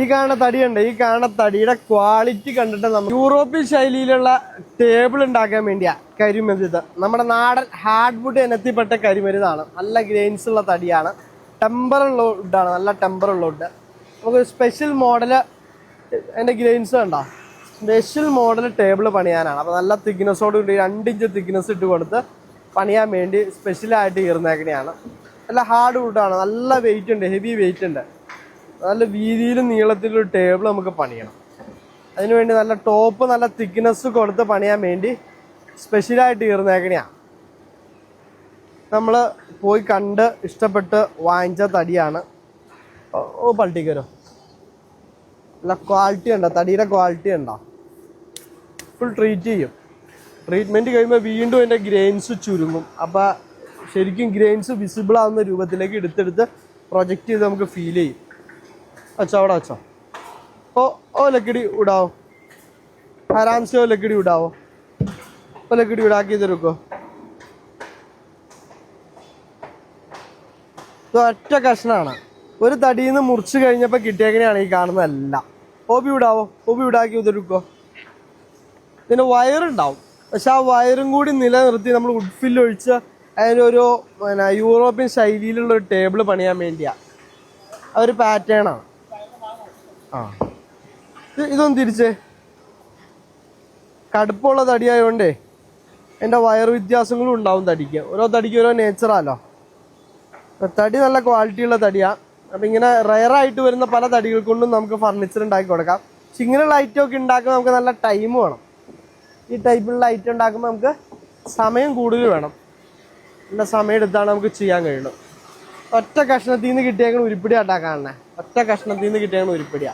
ഈ കാണുന്ന തടിയുണ്ട്. ഈ കാണുന്ന തടിയുടെ ക്വാളിറ്റി കണ്ടിട്ട് നമ്മൾ യൂറോപ്യൻ ശൈലിയിലുള്ള ടേബിൾ ഉണ്ടാക്കാൻ വേണ്ടിയാ കരിമരുത്. നമ്മുടെ നാടൻ ഹാർഡ് വുഡ് ഇനത്തിൽപ്പെട്ട കരിമരുതാണ്. നല്ല ഗ്രെയിൻസ് ഉള്ള തടിയാണ്. ടെമ്പർ ഉള്ള വുഡാണ് നല്ല ടെമ്പർ ഉള്ള വുഡ് നമുക്ക് സ്പെഷ്യൽ മോഡൽ എന്റെ ഗ്രെയിൻസ് കണ്ടോ? സ്പെഷ്യൽ മോഡൽ ടേബിൾ പണിയാനാണ്. അപ്പോൾ നല്ല തിക്നെസ്സോട് കൂടി രണ്ട് ഇഞ്ച് തിക്നെസ് ഇട്ട് കൊടുത്ത് പണിയാൻ വേണ്ടി സ്പെഷ്യലായിട്ട് കീറുന്നേക്കണെയാണ് നല്ല ഹാർഡ് വുഡാണ് നല്ല വെയിറ്റ് ഉണ്ട്. ഹെവി വെയിറ്റ് ഉണ്ട്. നല്ല വീതിയിലും നീളത്തിലും ഒരു ടേബിൾ നമുക്ക് പണിയണം. അതിനുവേണ്ടി നല്ല ടോപ്പ് നല്ല തിക്നെസ് കൊടുത്ത് പണിയാൻ വേണ്ടി സ്പെഷ്യലായിട്ട് കീറുന്നേക്കണെയാണ് നമ്മൾ പോയി കണ്ട് ഇഷ്ടപ്പെട്ട് വാങ്ങിച്ച തടിയാണ്. ഓ, പള്ളിക്കരോ നല്ല ക്വാളിറ്റി ഉണ്ടോ? തടിയുടെ ക്വാളിറ്റി ഉണ്ടോ? ഫുൾ ട്രീറ്റ് ചെയ്യും. ട്രീറ്റ്മെന്റ് കഴിയുമ്പോൾ വീണ്ടും അതിന്റെ ഗ്രെയിൻസ് ചുരുങ്ങും. അപ്പോൾ ശരിക്കും ഗ്രെയിൻസ് വിസിബിൾ ആവുന്ന രൂപത്തിലേക്ക് എടുത്തെടുത്ത് പ്രൊജക്റ്റ് ചെയ്ത് നമുക്ക് ഫീൽ ചെയ്യും. അച്ഛോ അവിടെ അച്ഛോ ഓ ഓ ലക്കടി ഉടാവോ ആരാം से ओ लकड़ी उड़ाओ ओ लकड़ी उड़ा के इधर रुको ഇത് ഒറ്റ കഷ്ണമാണ് ഒരു തടിയിൽ നിന്ന് മുറിച്ച് കഴിഞ്ഞപ്പോൾ കിട്ടിയേക്കണെയാണ് ഈ കാണുന്നതെല്ലാം ഓബി വിടാവോ ഓബി വിടാക്കി ഉതരുക്കോ ഇതിന് വയറുണ്ടാവും പക്ഷെ ആ വയറും കൂടി നിലനിർത്തി നമ്മൾ ഉഡ്ഫിൽ ഒഴിച്ച് അതിനൊരു പിന്നെ യൂറോപ്യൻ ശൈലിയിലുള്ള ഒരു ടേബിൾ പണിയാൻ വേണ്ടിയാ ആ ഒരു പാറ്റേൺ ആണ് ആ. ഇത് ഇതൊന്ന് തിരിച്ചേ. കടുപ്പമുള്ള തടിയായതുകൊണ്ടേ എന്റെ വയർ വ്യത്യാസങ്ങളും ഉണ്ടാവും തടിക്ക്. ഓരോ തടിക്ക് ഓരോ നേച്ചറാലോ തടി നല്ല ക്വാളിറ്റിയുള്ള തടിയാ. അപ്പൊ ഇങ്ങനെ റയറായിട്ട് വരുന്ന പല തടികൾ കൊണ്ടും നമുക്ക് ഫർണിച്ചർ ഉണ്ടാക്കി കൊടുക്കാം. പക്ഷെ ഇങ്ങനെയുള്ള ഐറ്റം ഒക്കെ ഉണ്ടാക്കുമ്പോൾ നമുക്ക് നല്ല ടൈം വേണം. ഈ ടൈപ്പിലുള്ള ഐറ്റം ഉണ്ടാക്കുമ്പോൾ നമുക്ക് സമയം കൂടുതൽ വേണം. നല്ല സമയം എടുത്താണ് നമുക്ക് ചെയ്യാൻ കഴിയുള്ളൂ ഒറ്റ കഷ്ണത്തിൽ നിന്ന് കിട്ടിയേക്കണ ഉരുപ്പിടി ആട്ടാ കാണണേ ഒറ്റ കഷ്ണത്തിൽ നിന്ന് കിട്ടിയേക്കണ ഉരുപ്പിടിയാ.